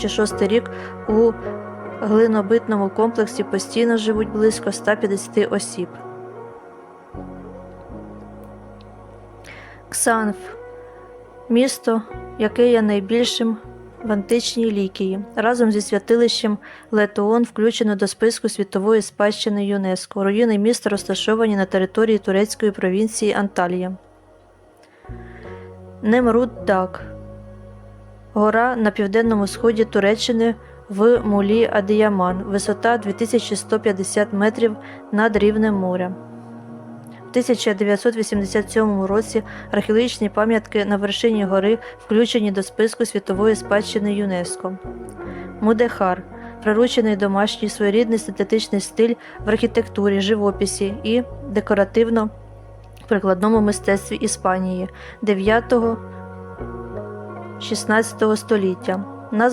2006 рік у глинобитному комплексі постійно живуть близько 150 осіб. Ксанф місто, яке є найбільшим в античній Лікії, разом зі святилищем Летоон включено до списку світової спадщини ЮНЕСКО. Руїни міста розташовані на території турецької провінції Анталія. Немрут Дак Гора на південному сході Туреччини в Мулі Адіяман, висота 2150 метрів над рівнем моря. В 1987 році археологічні пам'ятки на вершині гори включені до списку світової спадщини ЮНЕСКО. Мудехар приручений домашній своєрідний синтетичний стиль в архітектурі, живописі і декоративно-прикладному мистецтві Іспанії 9-16 століття. На